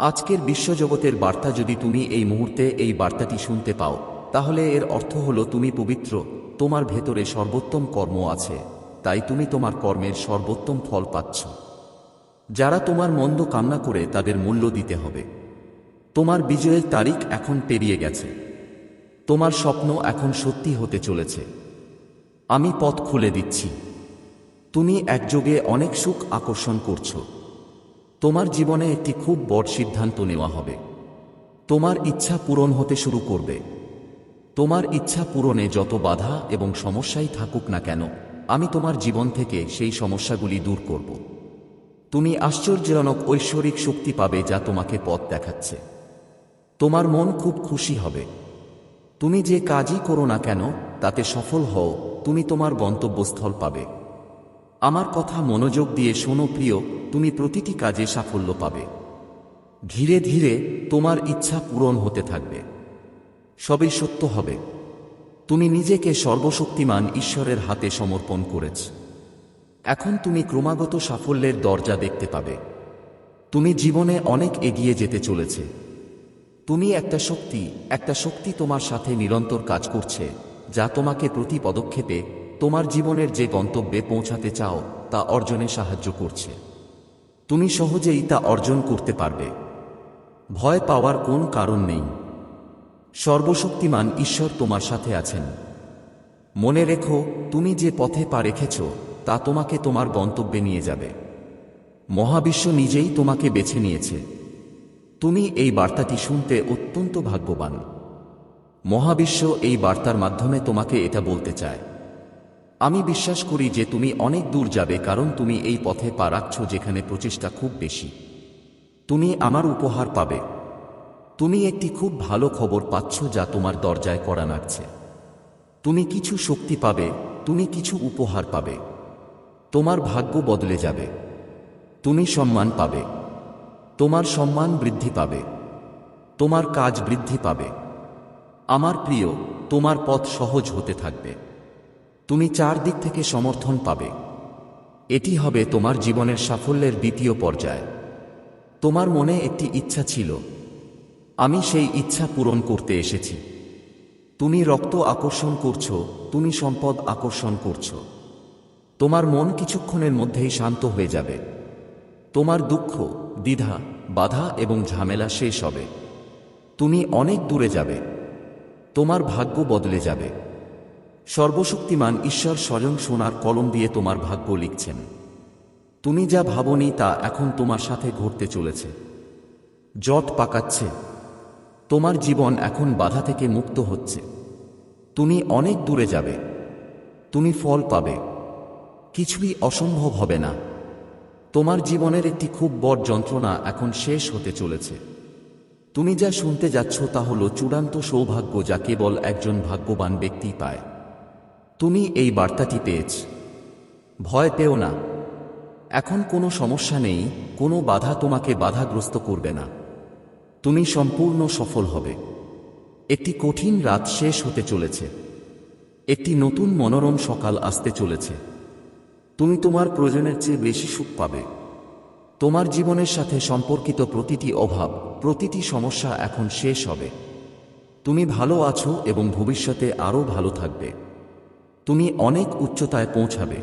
আজকের বিশ্বজগতের বার্তা যদি তুমি এই মুহূর্তে এই বার্তাটি শুনতে পাও, তাহলে এর অর্থ হল তুমি পবিত্র, তোমার ভেতরে সর্বোত্তম কর্ম আছে, তাই তুমি তোমার কর্মের সর্বোত্তম ফল পাচ্ছ। যারা তোমার মন্দ কামনা করে তাদের মূল্য দিতে হবে। তোমার বিজয়ের তারিখ এখন পেরিয়ে গেছে। তোমার স্বপ্ন এখন সত্যি হতে চলেছে। আমি পথ খুলে দিচ্ছি। তুমি একযোগে অনেক সুখ আকর্ষণ করছ। তোমার জীবনে একটি খুব বড় সিদ্ধান্ত নেওয়া হবে। তোমার ইচ্ছা পূরণ হতে শুরু করবে। তোমার ইচ্ছা পূরণে যত বাধা এবং সমস্যাই থাকুক না কেন, আমি তোমার জীবন থেকে সেই সমস্যাগুলি দূর করব। তুমি আশ্চর্যজনক ঐশ্বরিক শক্তি পাবে যা তোমাকে পথ দেখাচ্ছে। তোমার মন খুব খুশি হবে। তুমি যে কাজই করো না কেন, তাতে সফল হও, তুমি তোমার গন্তব্যস্থল পাবে। আমার কথা মনোযোগ দিয়ে শোনো প্রিয় তুমি প্রতিটি কাজে সাফল্য পাবে। ধীরে ধীরে তোমার ইচ্ছা পূরণ হতে থাকবে। সবই সত্য হবে। তুমি নিজেকে সর্বশক্তিমান ঈশ্বরের হাতে সমর্পণ করেছ। এখন তুমি ক্রমাগত সাফল্যের দরজা দেখতে পাবে। তুমি জীবনে অনেক এগিয়ে যেতে চলেছে। তুমি একটা শক্তি একটা শক্তি তোমার সাথে নিরন্তর কাজ করছে, যা তোমাকে প্রতি পদক্ষেপে তোমার জীবনের যে গন্তব্যে পৌঁছাতে চাও তা অর্জনে সাহায্য করছে। তুমি সহজেই তা অর্জন করতে পারবে। ভয় পাওয়ার কোন কারণ নেই। সর্বশক্তিমান ঈশ্বর তোমার সাথে আছেন। মনে রেখো, তুমি যে পথে পা রেখেছ, তা তোমাকে তোমার গন্তব্যে নিয়ে যাবে। মহাবিশ্ব নিজেই তোমাকে বেছে নিয়েছে। তুমি এই বার্তাটি শুনতে অত্যন্ত ভাগ্যবান। মহাবিশ্ব এই বার্তার মাধ্যমে তোমাকে এটা বলতে চায়। আমি বিশ্বাস করি যে তুমি অনেক দূর যাবে কারণ তুমি এই পথে পা রাখছ যেখানে প্রচেষ্টা খুব বেশি। তুমি আমার উপহার পাবে। তুমি একটি খুব ভালো খবর পাচ্ছ যা তোমার দরজায় করা নাড়ছে। তুমি কিছু শক্তি পাবে, তুমি কিছু উপহার পাবে। তোমার ভাগ্য বদলে যাবে। তুমি সম্মান পাবে। তোমার সম্মান বৃদ্ধি পাবে। তোমার কাজ বৃদ্ধি পাবে। আমার প্রিয়, তোমার পথ সহজ হতে থাকবে। তুমি চারদিক থেকে সমর্থন পাবে। এটি হবে তোমার জীবনের সাফল্যের দ্বিতীয় পর্যায়। তোমার মনে একটি ইচ্ছা ছিল। আমি সেই ইচ্ছা পূরণ করতে এসেছি। তুমি রক্ত আকর্ষণ করছ, তুমি সম্পদ আকর্ষণ করছ। তোমার মন কিছুক্ষণের মধ্যেই শান্ত হয়ে যাবে। তোমার দুঃখ, দ্বিধা, বাধা এবং ঝামেলা শেষ হবে। তুমি অনেক দূরে যাবে। তোমার ভাগ্য বদলে যাবে। সর্বশক্তিমান ঈশ্বর স্বয়ং সোনার কলম দিয়ে তোমার ভাগ্য লিখছেন। তুমি যা ভাবনি তা এখন তোমার সাথে ঘটতে চলেছে। জট পাকাচ্ছে। তোমার জীবন এখন বাধা থেকে মুক্ত হচ্ছে। তুমি অনেক দূরে যাবে। তুমি ফল পাবে। কিছুই অসম্ভব হবে না। তোমার জীবনের একটি খুব বড় যন্ত্রণা এখন শেষ হতে চলেছে। তুমি যা শুনতে যাচ্ছ তা হল চূড়ান্ত সৌভাগ্য যা কেবল একজন ভাগ্যবান ব্যক্তি পায়। তুমি এই বার্তাটি পেয়েছ। ভয় পেও না। এখন কোনো সমস্যা নেই, কোনো বাধা তোমাকে বাধাগ্রস্ত করবে না। তুমি সম্পূর্ণ সফল হবে। একটি কঠিন রাত শেষ হতে চলেছে। একটি নতুন মনোরম সকাল আসতে চলেছে। তুমি তোমার প্রয়োজনের চেয়ে বেশি সুখ পাবে। তোমার জীবনের সাথে সম্পর্কিত প্রতিটি অভাব, প্রতিটি সমস্যা এখন শেষ হবে। তুমি ভালো আছো এবং ভবিষ্যতে আরও ভালো থাকবে। তুমি অনেক উচ্চতায় পৌঁছাবে।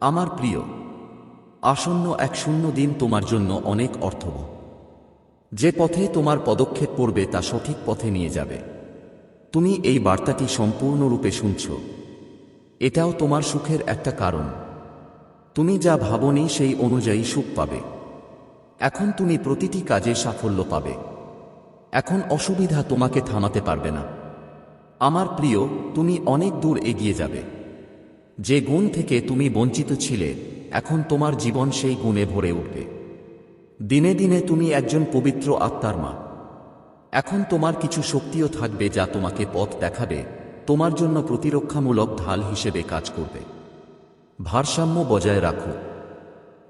আমার প্রিয়, আসন্ন এক শূন্য দিন তোমার জন্য অনেক অর্থবহ। যে পথে তোমার পদক্ষেপ পড়বে তা সঠিক পথে নিয়ে যাবে। তুমি এই বার্তাটি সম্পূর্ণরূপে শুনছ। এটাও তোমার সুখের একটা কারণ। তুমি যা ভাবনি সেই অনুযায়ী সুখ পাবে। এখন তুমি প্রতিটি কাজে সাফল্য পাবে। এখন অসুবিধা তোমাকে থামাতে পারবে না। আমার প্রিয়, তুমি অনেক দূর এগিয়ে যাবে। যে গুণ থেকে তুমি বঞ্চিত ছিলে, এখন তোমার জীবন সেই গুণে ভরে উঠবে। দিনে দিনে তুমি একজন পবিত্র আত্মার মা। এখন তোমার কিছু শক্তিও থাকবে যা তোমাকে পথ দেখাবে, তোমার জন্য প্রতিরক্ষামূলক ঢাল হিসেবে কাজ করবে। ভারসাম্য বজায় রাখো।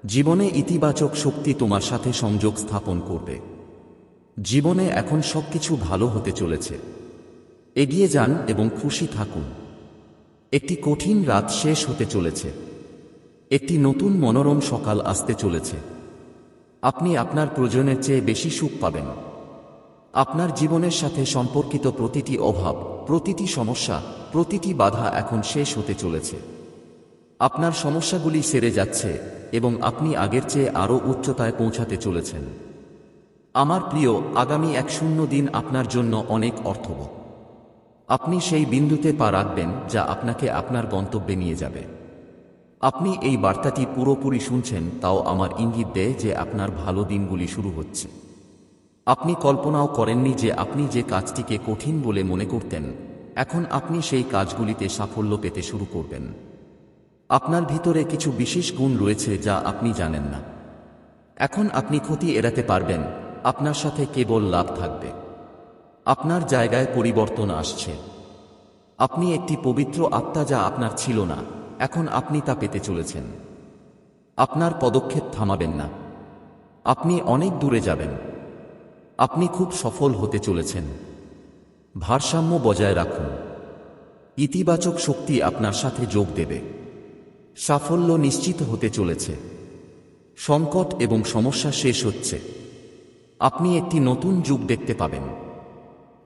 জীবনে ইতিবাচক শক্তি তোমার সাথে সংযোগ স্থাপন করবে। জীবনে এখন সবকিছু ভালো হতে চলেছে। এগিয়ে যান এবং খুশি থাকুন। একটি কঠিন রাত শেষ হতে চলেছে। একটি নতুন মনোরম সকাল আসতে চলেছে। আপনি আপনার প্রয়োজনের চেয়ে বেশি সুখ পাবেন। আপনার জীবনের সাথে সম্পর্কিত প্রতিটি অভাব, প্রতিটি সমস্যা, প্রতিটি বাধা এখন শেষ হতে চলেছে। আপনার সমস্যাগুলি সেরে যাচ্ছে এবং আপনি আগের চেয়ে আরও উচ্চতায় পৌঁছাতে চলেছেন। আমার প্রিয়, আগামী এক শূন্য দিন আপনার জন্য অনেক অর্থবহ। আপনি সেই বিন্দুতে পা রাখবেন যা আপনাকে আপনার গন্তব্যে নিয়ে যাবে। আপনি এই বার্তাটি পুরোপুরি শুনছেন, তাও আমার ইঙ্গিত দেয় যে আপনার ভালো দিনগুলি শুরু হচ্ছে। আপনি কল্পনাও করেননি যে আপনি যে কাজটিকে কঠিন বলে মনে করতেন, এখন আপনি সেই কাজগুলিতে সাফল্য পেতে শুরু করবেন। আপনার ভিতরে কিছু বিশেষ গুণ রয়েছে যা আপনি জানেন না। এখন আপনি ক্ষতি এড়াতে পারবেন, আপনার সাথে কেবল লাভ থাকবে। আপনার জায়গায় পরিবর্তন আসছে। আপনি একটি পবিত্র আত্মা যা আপনার ছিল না, এখন আপনি তা পেতে চলেছেন। আপনার পদক্ষেপ থামাবেন না। আপনি অনেক দূরে যাবেন। আপনি খুব সফল হতে চলেছেন। ভারসাম্য বজায় রাখুন। ইতিবাচক শক্তি আপনার সাথে যোগ দেবে। সাফল্য নিশ্চিত হতে চলেছে। সংকট এবং সমস্যা শেষ হচ্ছে। আপনি একটি নতুন যুগ দেখতে পাবেন।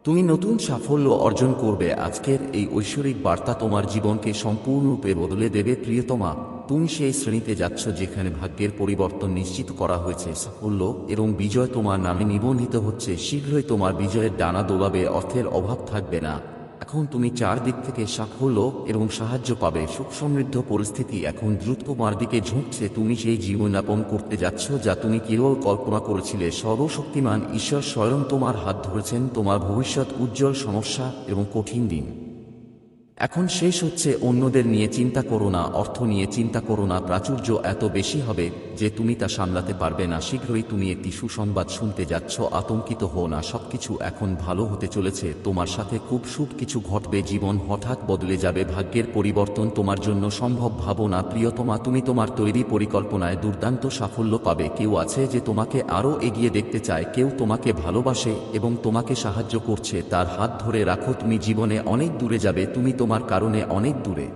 তুমি নতুন সাফল্য অর্জন করবে। আজকের এই ঐশ্বরিক বার্তা তোমার জীবনকে সম্পূর্ণরূপে বদলে দেবে। প্রিয়তমা, তুমি সেই শ্রেণীতে যাচ্ছ যেখানে ভাগ্যের পরিবর্তন নিশ্চিত করা হয়েছে। সাফল্য এবং বিজয় তোমার নামে নিবন্ধিত হচ্ছে। শীঘ্রই তোমার বিজয়ের ডানা দোলাবে, অর্থের অভাব থাকবে না। এখন তুমি চারদিক থেকে সাফল্য এবং সাহায্য পাবে। সুখ সমৃদ্ধ পরিস্থিতি এখন দ্রুত তোমার দিকে ঝুঁকছে। তুমি সেই জীবনযাপন করতে যাচ্ছ যা তুমি কেবল কল্পনা করেছিলে। সর্বশক্তিমান ঈশ্বর স্বয়ং তোমার হাত ধরেছেন। তোমার ভবিষ্যৎ উজ্জ্বল সমস্যা এবং কঠিন দিন। এখন শেষ হচ্ছে অন্যদের নিয়ে চিন্তা করো না, অর্থ নিয়ে চিন্তা করো না, প্রাচুর্য এত বেশি হবে যে তুমি তা সামলাতে পারবে না, শীঘ্রই তুমি একটি সুসংবাদ শুনতে যাচ্ছ, আতঙ্কিত হো না, সবকিছু এখন ভালো হতে চলেছে, তোমার সাথে খুব শুভ কিছু ঘটবে, জীবন হঠাৎ বদলে যাবে, ভাগ্যের পরিবর্তন তোমার জন্য সম্ভব ভাবো না, প্রিয়তমা তুমি তোমার তৈরি পরিকল্পনায় দুর্দান্ত সাফল্য পাবে, কেউ আছে যে তোমাকে আরও এগিয়ে দেখতে চায়, কেউ তোমাকে ভালোবাসে এবং তোমাকে সাহায্য করছে, তার হাত ধরে রাখো, তুমি জীবনে অনেক দূরে যাবে, তুমি তোমার কারণে অনেক দূরে।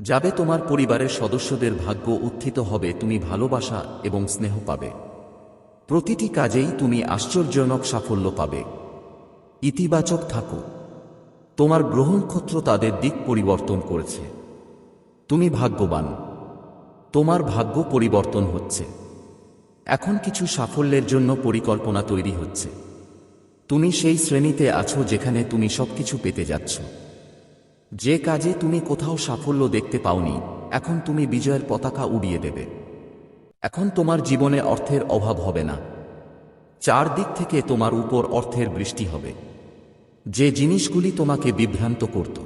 যাবে তোমার পরিবারের সদস্যদের ভাগ্য উত্থিত হবে, তুমি ভালোবাসা এবং স্নেহ পাবে। প্রতিটি কাজেই তুমি আশ্চর্যজনক সাফল্য পাবে। ইতিবাচক থাকো। তোমার গ্রহণক্ষত্র তাদের দিক পরিবর্তন করেছে। তুমি ভাগ্যবান। তোমার ভাগ্য পরিবর্তন হচ্ছে। এখন কিছু সাফল্যের জন্য পরিকল্পনা তৈরি হচ্ছে। তুমি সেই শ্রেণীতে আছো যেখানে তুমি সবকিছু পেতে যাচ্ছ। যে কাজে তুমি কোথাও সাফল্য দেখতে পাওনি, এখন তুমি বিজয়ের পতাকা উড়িয়ে দেবে। এখন তোমার জীবনে অর্থের অভাব হবে না। চারদিক থেকে তোমার উপর অর্থের বৃষ্টি হবে। যে জিনিসগুলি তোমাকে বিভ্রান্ত করত,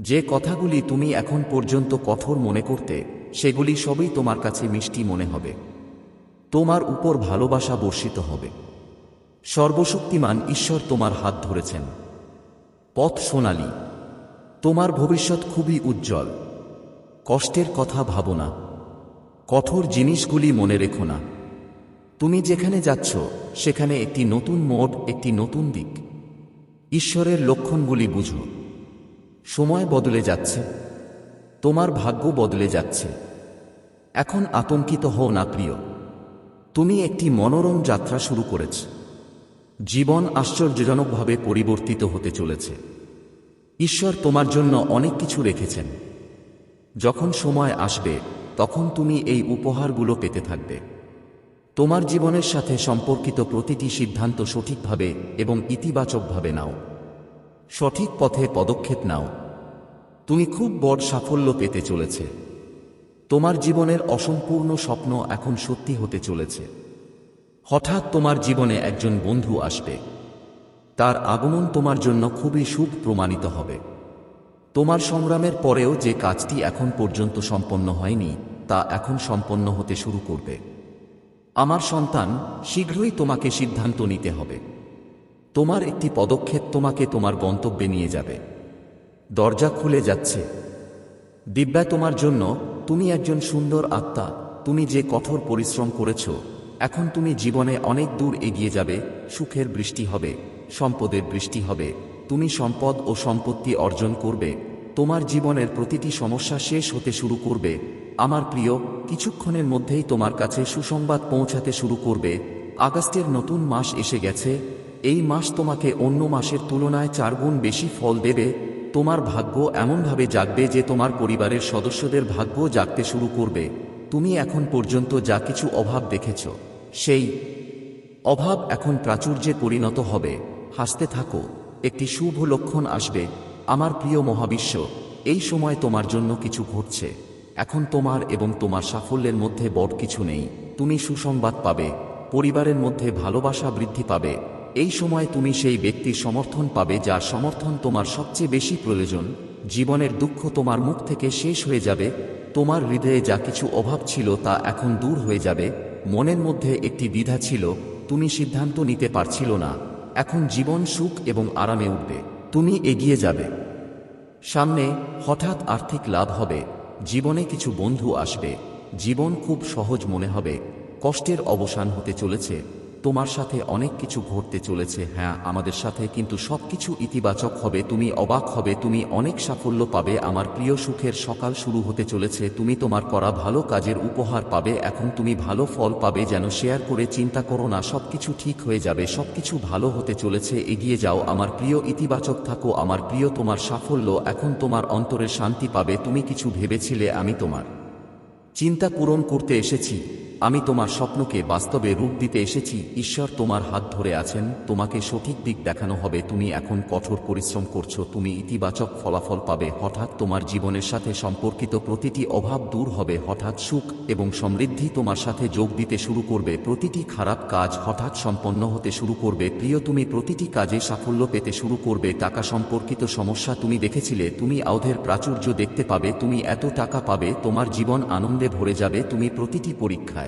যে কথাগুলি তুমি এখন পর্যন্ত কঠোর মনে করতে, সেগুলি সবই তোমার কাছে মিষ্টি মনে হবে। তোমার উপর ভালোবাসা বর্ষিত হবে। সর্বশক্তিমান ঈশ্বর তোমার হাত ধরেছেন। পথ সোনালী তোমার ভবিষ্যৎ খুবই উজ্জ্বল। কষ্টের কথা ভাবো না। কঠোর জিনিসগুলি মনে রেখো না। তুমি যেখানে যাচ্ছ, সেখানে একটি নতুন মোড একটি নতুন দিক। ঈশ্বরের লক্ষণগুলি বুঝো। সময় বদলে যাচ্ছে। তোমার ভাগ্য বদলে যাচ্ছে। এখন আতঙ্কিত হও না, প্রিয়। তুমি একটি মনোরম যাত্রা শুরু করেছ। জীবন আশ্চর্যজনকভাবে পরিবর্তিত হতে চলেছে। ঈশ্বর তোমার জন্য অনেক কিছু রেখেছেন। যখন সময় আসবে, তখন তুমি এই উপহারগুলো পেতে থাকবে। তোমার জীবনের সাথে সম্পর্কিত প্রতিটি সিদ্ধান্ত সঠিকভাবে এবং ইতিবাচকভাবে নাও। সঠিক পথে পদক্ষেপ নাও। তুমি খুব বড় সাফল্য পেতে চলেছে। তোমার জীবনের অসম্পূর্ণ স্বপ্ন এখন সত্যি হতে চলেছে। হঠাৎ তোমার জীবনে একজন বন্ধু আসবে। তার আগমন তোমার জন্য খুবই শুভ প্রমাণিত হবে। তোমার সংগ্রামের পরেও যে কাজটি এখন পর্যন্ত সম্পন্ন হয়নি, তা এখন সম্পন্ন হতে শুরু করবে। আমার সন্তান, শীঘ্রই তোমাকে সিদ্ধান্ত নিতে হবে। তোমার একটি পদক্ষেপ তোমাকে তোমার গন্তব্যে নিয়ে যাবে। দরজা খুলে যাচ্ছে। দিব্যা তোমার জন্য, তুমি একজন সুন্দর আত্মা, তুমি যে কঠোর পরিশ্রম করেছ, এখন তুমি জীবনে অনেক দূর এগিয়ে যাবে, সুখের বৃষ্টি হবে। সম্পদের বৃষ্টি হবে। তুমি সম্পদ ও সম্পত্তি অর্জন করবে। তোমার জীবনের প্রতিটি সমস্যা শেষ হতে শুরু করবে। আমার প্রিয়, কিছুক্ষণের মধ্যেই তোমার কাছে সুসংবাদ পৌঁছাতে শুরু করবে। আগস্টের নতুন মাস এসে গেছে। এই মাস তোমাকে অন্য মাসের তুলনায় চারগুণ বেশি ফল দেবে। তোমার ভাগ্য এমনভাবে জাগবে যে তোমার পরিবারের সদস্যদের ভাগ্য জাগতে শুরু করবে। তুমি এখন পর্যন্ত যা কিছু অভাব দেখেছ, সেই অভাব এখন প্রাচুর্যে পরিণত হবে। হাসতে থাকো, একটি শুভ লক্ষণ আসবে, আমার প্রিয় মহাবিশ্ব, এই সময় তোমার জন্য কিছু ঘটছে, এখন তোমার এবং তোমার সাফল্যের মধ্যে বড় কিছু নেই, তুমি সুসংবাদ পাবে, পরিবারের মধ্যে ভালোবাসা বৃদ্ধি পাবে, এই সময় তুমি সেই ব্যক্তির সমর্থন পাবে যার সমর্থন তোমার সবচেয়ে বেশি প্রয়োজন, জীবনের দুঃখ তোমার মুখ থেকে শেষ হয়ে যাবে, তোমার হৃদয়ে যা কিছু অভাব ছিল তা এখন দূর হয়ে যাবে, মনের মধ্যে একটি দ্বিধা ছিল, তুমি সিদ্ধান্ত নিতে পারছিল না। এখন জীবন সুখ এবং আরামে উঠবে। তুমি এগিয়ে যাবে। সামনে হঠাৎ আর্থিক লাভ হবে। জীবনে কিছু বন্ধু আসবে। জীবন খুব সহজ মনে হবে। কষ্টের অবসান হতে চলেছে। তোমার সাথে অনেক কিছু ঘটতে চলেছে হ্যাঁ আমাদের সাথে, কিন্তু সবকিছু ইতিবাচক হবে, তুমি অবাক হবে, তুমি অনেক সাফল্য পাবে, আমার প্রিয় সুখের সকাল শুরু হতে চলেছে, তুমি তোমার করা ভালো কাজের উপহার পাবে, এখন তুমি ভালো ফল পাবে, যেন শেয়ার করে চিন্তা করো না, সবকিছু ঠিক হয়ে যাবে, সবকিছু ভালো হতে চলেছে, এগিয়ে যাও, আমার প্রিয় ইতিবাচক থাকো, আমার প্রিয় তোমার সাফল্য, এখন তোমার অন্তরে শান্তি পাবে, তুমি কিছু ভেবেছিলে, আমি তোমার চিন্তা পূরণ করতে এসেছি। আমি তোমার স্বপ্নকে বাস্তবে রূপ দিতে এসেছি, ঈশ্বর তোমার হাত ধরে আছেন, তোমাকে সঠিক দিক দেখানো হবে, তুমি এখন কঠোর পরিশ্রম করছ, তুমি ইতিবাচক ফলাফল পাবে, হঠাৎ তোমার জীবনের সাথে সম্পর্কিত প্রতিটি অভাব দূর হবে, হঠাৎ সুখ এবং সমৃদ্ধি তোমার সাথে যোগ দিতে শুরু করবে, প্রতিটি খারাপ কাজ হঠাৎ সম্পন্ন হতে শুরু করবে, প্রিয় তুমি প্রতিটি কাজে সাফল্য পেতে শুরু করবে, টাকা সম্পর্কিত সমস্যা তুমি দেখেছিলে, তুমি আউধের প্রাচুর্য দেখতে পাবে, তুমি এত টাকা পাবে, তোমার জীবন আনন্দে ভরে যাবে, তুমি প্রতিটি পরীক্ষায়।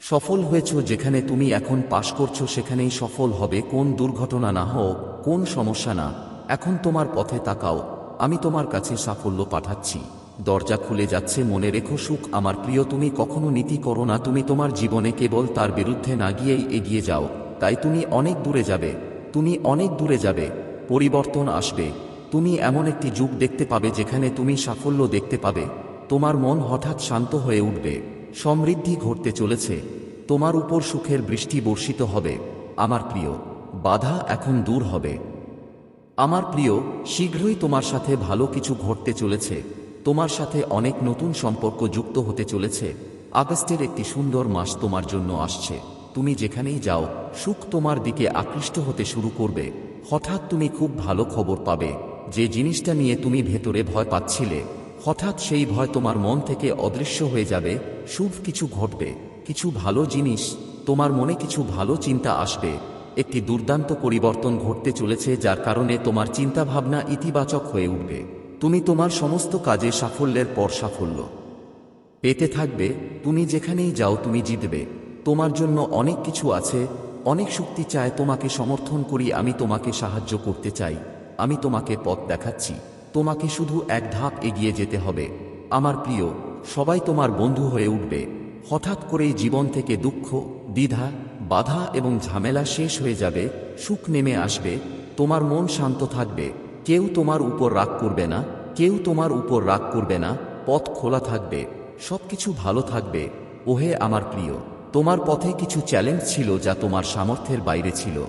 সফল হয়েছ যেখানে তুমি এখন পাশ করছ, সেখানেই সফল হবে। কোন দুর্ঘটনা না হোক, কোন সমস্যা না। এখন তোমার পথে তাকাও, আমি তোমার কাছে সাফল্য পাঠাচ্ছি। দরজা খুলে যাচ্ছে, মনে রেখো সুখ আমার প্রিয়, তুমি কখনো নীতি করো না, তুমি তোমার জীবনে কেবল তার বিরুদ্ধে না গিয়েই এগিয়ে যাও। তাই তুমি অনেক দূরে যাবে, তুমি অনেক দূরে যাবে, পরিবর্তন আসবে। তুমি এমন একটি যুগ দেখতে পাবে, যেখানে তুমি সাফল্য দেখতে পাবে। তোমার মন হঠাৎ শান্ত হয়ে উঠবে। সমৃদ্ধি ঘটতে চলেছে। তোমার উপর সুখের বৃষ্টি বর্ষিত হবে। আমার প্রিয়, বাধা এখন দূর হবে। আমার প্রিয়, শীঘ্রই তোমার সাথে ভালো কিছু ঘটতে চলেছে। তোমার সাথে অনেক নতুন সম্পর্ক যুক্ত হতে চলেছে। আগস্টের একটি সুন্দর মাস তোমার জন্য আসছে। তুমি যেখানেই যাও, সুখ তোমার দিকে আকৃষ্ট হতে শুরু করবে। হঠাৎ তুমি খুব ভালো খবর পাবে। যে জিনিসটা নিয়ে তুমি ভেতরে ভয় পাচ্ছিলে হঠাৎ সেই ভয় তোমার মন থেকে অদৃশ্য হয়ে যাবে, শুভ কিছু ঘটবে, কিছু ভালো জিনিস, তোমার মনে কিছু ভালো চিন্তা আসবে। একটি দুর্দান্ত পরিবর্তন ঘটতে চলেছে যার কারণে তোমার চিন্তাভাবনা ইতিবাচক হয়ে উঠবে। তুমি তোমার সমস্ত কাজে সাফল্যের পর সাফল্য পেতে থাকবে। তুমি যেখানেই যাও, তুমি জিতবে। তোমার জন্য অনেক কিছু আছে। অনেক শক্তি চায় তোমাকে সমর্থন করি, আমি তোমাকে সাহায্য করতে চাই। আমি তোমাকে পথ দেখাচ্ছি। তোমাকে শুধু এক ধাপ এগিয়ে যেতে হবে। আমার প্রিয়, সবাই তোমার বন্ধু হয়ে উঠবে। হঠাৎ করেই জীবন থেকে দুঃখ, দ্বিধা, বাধা এবং ঝামেলা শেষ হয়ে যাবে, সুখ নেমে আসবে, তোমার মন শান্ত থাকবে। কেউ তোমার উপর রাগ করবে না, কেউ তোমার উপর রাগ করবে না, পথ খোলা থাকবে, সবকিছু ভালো থাকবে। ওহে আমার প্রিয়, তোমার পথে কিছু চ্যালেঞ্জ ছিল যা তোমার সামর্থ্যের বাইরে ছিল।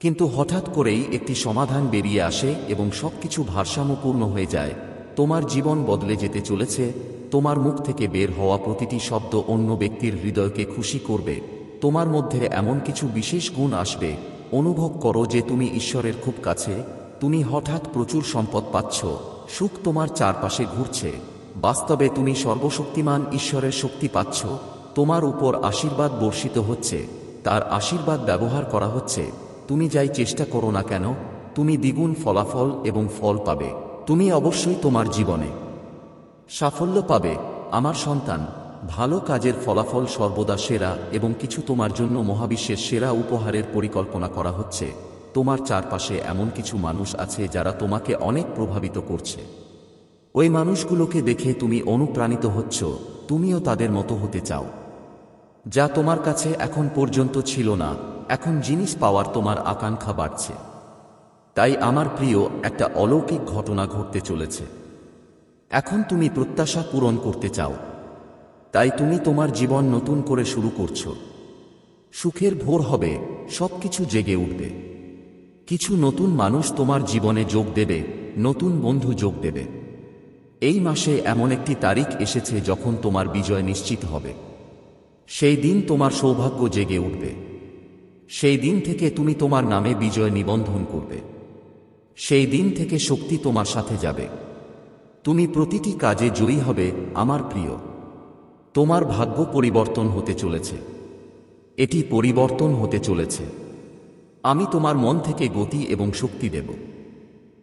কিন্তু হঠাৎ করেই একটি সমাধান বেরিয়ে আসে এবং সবকিছু ভারসাম্যপূর্ণ হয়ে যায়। তোমার জীবন বদলে যেতে চলেছে, তোমার মুখ থেকে বের হওয়া প্রতিটি শব্দ অন্য ব্যক্তির হৃদয়কে খুশি করবে। তোমার মধ্যে এমন কিছু বিশেষ গুণ আসবে, অনুভব করো যে তুমি ঈশ্বরের খুব কাছে, তুমি হঠাৎ প্রচুর সম্পদ পাচ্ছ, সুখ তোমার চারপাশে ঘুরছে। বাস্তবে তুমি সর্বশক্তিমান ঈশ্বরের শক্তি পাচ্ছ, তোমার উপর আশীর্বাদ বর্ষিত হচ্ছে, তার আশীর্বাদ ব্যবহার করা হচ্ছে। তুমি যাই চেষ্টা করো না কেন, তুমি দ্বিগুণ ফলাফল এবং ফল পাবে। তুমি অবশ্যই তোমার জীবনে সাফল্য পাবে। আমার সন্তান, ভালো কাজের ফলাফল সর্বদা সেরা এবং কিছু তোমার জন্য মহাবিশ্বের সেরা উপহারের পরিকল্পনা করা হচ্ছে। তোমার চারপাশে এমন কিছু মানুষ আছে যারা তোমাকে অনেক প্রভাবিত করছে। ওই মানুষগুলোকে দেখে তুমি অনুপ্রাণিত হচ্ছ, তুমিও তাদের মতো হতে চাও। যা তোমার কাছে এখন পর্যন্ত ছিল না, এখন জিনিস পাওয়ার তোমার আকাঙ্ক্ষা বাড়ছে। তাই আমার প্রিয়, একটা অলৌকিক ঘটনা ঘটতে চলেছে। এখন তুমি প্রত্যাশা পূরণ করতে চাও। তাই তুমি তোমার জীবন নতুন করে শুরু করছ। সুখের ভোর হবে, সবকিছু জেগে উঠবে। কিছু নতুন মানুষ তোমার জীবনে যোগ দেবে, নতুন বন্ধু যোগ দেবে। এই মাসে এমন একটি তারিখ এসেছে যখন তোমার বিজয় নিশ্চিত হবে। সেই দিন তোমার সৌভাগ্য জেগে উঠবে। সেই দিন থেকে তুমি তোমার নামে বিজয় নিবন্ধন করবে। সেই দিন থেকে শক্তি তোমার সাথে যাবে। তুমি প্রতিটি কাজে জয়ী হবে, আমার প্রিয়। তোমার ভাগ্য পরিবর্তন হতে চলেছে। এটি পরিবর্তন হতে চলেছে। আমি তোমার মন থেকে গতি এবং শক্তি দেব।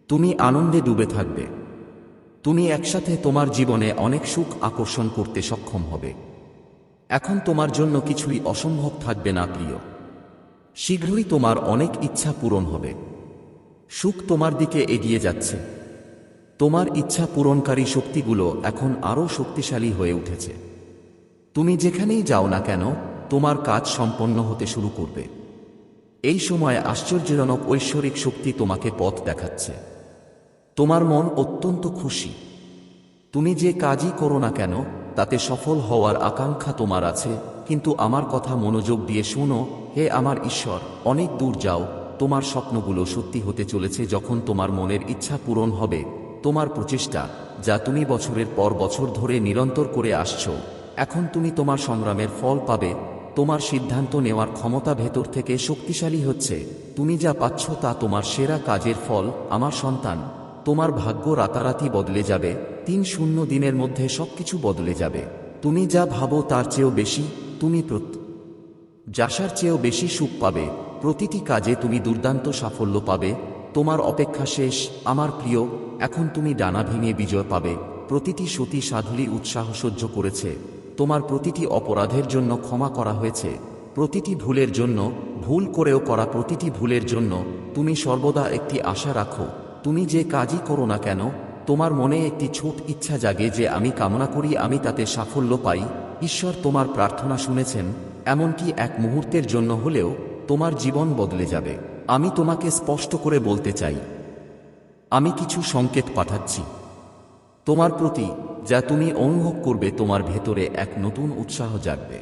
তুমি আনন্দে ডুবে থাকবে। তুমি একসাথে তোমার জীবনে অনেক সুখ আকর্ষণ করতে সক্ষম হবে। এখন তোমার জন্য কিছুই অসম্ভব থাকবে না, প্রিয়। শীঘ্রই তোমার অনেক ইচ্ছা পূরণ হবে। সুখ তোমার দিকে এগিয়ে যাচ্ছে। তোমার ইচ্ছা পূরণকারী শক্তিগুলো এখন আরও শক্তিশালী হয়ে উঠেছে। তুমি যেখানেই যাও না কেন, তোমার কাজ সম্পন্ন হতে শুরু করবে। এই সময় আশ্চর্যজনক ঐশ্বরিক শক্তি তোমাকে পথ দেখাচ্ছে। তোমার মন অত্যন্ত খুশি। তুমি যে কাজই করো না কেন তাতে সফল হওয়ার আকাঙ্ক্ষা তোমার আছে, কিন্তু আমার কথা মনোযোগ দিয়ে শোনো, হে আমার ঈশ্বর, অনেক দূর যাও, তোমার স্বপ্নগুলো সত্যি হতে চলেছে যখন তোমার মনের ইচ্ছা পূরণ হবে, তোমার প্রচেষ্টা, যা তুমি বছরের পর বছর ধরে নিরন্তর করে আসছ, এখন তুমি তোমার সংগ্রামের ফল পাবে, তোমার সিদ্ধান্ত নেওয়ার ক্ষমতা ভেতর থেকে শক্তিশালী হচ্ছে, তুমি যা পাচ্ছ তা তোমার সেরা কাজের ফল, আমার সন্তান। তোমার ভাগ্য রাতারাতি বদলে যাবে, তিন শূন্য দিনের মধ্যে সবকিছু বদলে যাবে। তুমি যা ভাবো তার চেয়েও বেশি, তুমি যাসার চেয়েও বেশি সুখ পাবে। প্রতিটি কাজে তুমি দুর্দান্ত সাফল্য পাবে। তোমার অপেক্ষা শেষ, আমার প্রিয়, এখন তুমি ডানা ভেঙে বিজয় পাবে। প্রতিটি সতী সাধুলি উৎসাহ সহ্য করেছে। তোমার প্রতিটি অপরাধের জন্য ক্ষমা করা হয়েছে। প্রতিটি ভুলের জন্য, ভুল করেও করা প্রতিটি ভুলের জন্য, তুমি সর্বদা একটি আশা রাখো। তুমি যে কাজই করো না কেন, তোমার মনে একটি ছোট ইচ্ছা জাগে যে আমি কামনা করি আমি তাতে সাফল্য পাই। ঈশ্বর তোমার প্রার্থনা শুনেছেন, এমনকি এক মুহূর্তের জন্য হলেও তোমার জীবন বদলে যাবে। আমি তোমাকে স্পষ্ট করে বলতে চাই। আমি কিছু সংকেত পাঠাচ্ছি। তোমার প্রতি যা তুমি অনুভব করবে তোমার ভেতরে এক নতুন উৎসাহ জাগবে।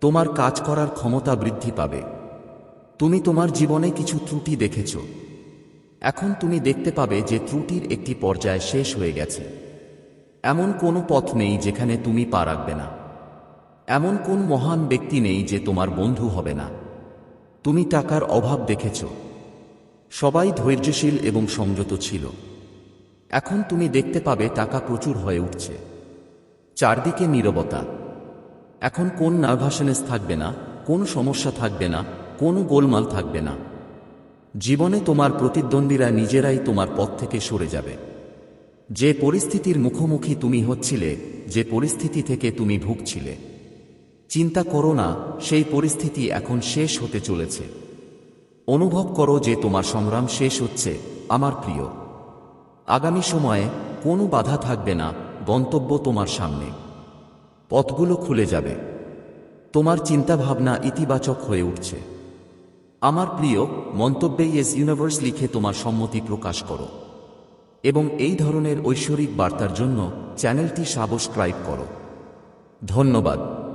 তোমার কাজ করার ক্ষমতা বৃদ্ধি পাবে। তুমি তোমার জীবনে কিছু ত্রুটি দেখেছ। এখন তুমি দেখতে পাবে যে ত্রুটির একটি পর্যায় শেষ হয়ে গেছে। এমন কোনো পথ নেই যেখানে তুমি পা রাখবে না। এমন কোন মহান ব্যক্তি নেই যে তোমার বন্ধু হবে না। তুমি টাকার অভাব দেখেছ। সবাই ধৈর্যশীল এবং সংযত ছিল। এখন তুমি দেখতে পাবে টাকা প্রচুর হয়ে উঠছে। চারদিকে নীরবতা। এখন কোন নার্ভাসনেস থাকবে না, কোন সমস্যা থাকবে না, কোনো গোলমাল থাকবে না। জীবনে তোমার প্রতিদ্বন্দ্বীরা নিজেরাই তোমার পথ থেকে সরে যাবে। যে পরিস্থিতির মুখোমুখি তুমি হচ্ছিলে, যে পরিস্থিতি থেকে তুমি ভুগছিলে। চিন্তা করো না, সেই পরিস্থিতি এখন শেষ হতে চলেছে। অনুভব করো যে তোমার সংগ্রাম শেষ হচ্ছে, আমার প্রিয়। আগামী সময়ে কোনো বাধা থাকবে না, গন্তব্য তোমার সামনে। পথগুলো খুলে যাবে। তোমার চিন্তাভাবনা ইতিবাচক হয়ে উঠছে। আমার প্রিয়, মন্তব্যে ইয়েস ইউনিভার্স লিখে তোমার সম্মতি প্রকাশ করো। এবং এই ধরনের ঐশ্বরিক বার্তার জন্য চ্যানেলটি সাবস্ক্রাইব করো। ধন্যবাদ।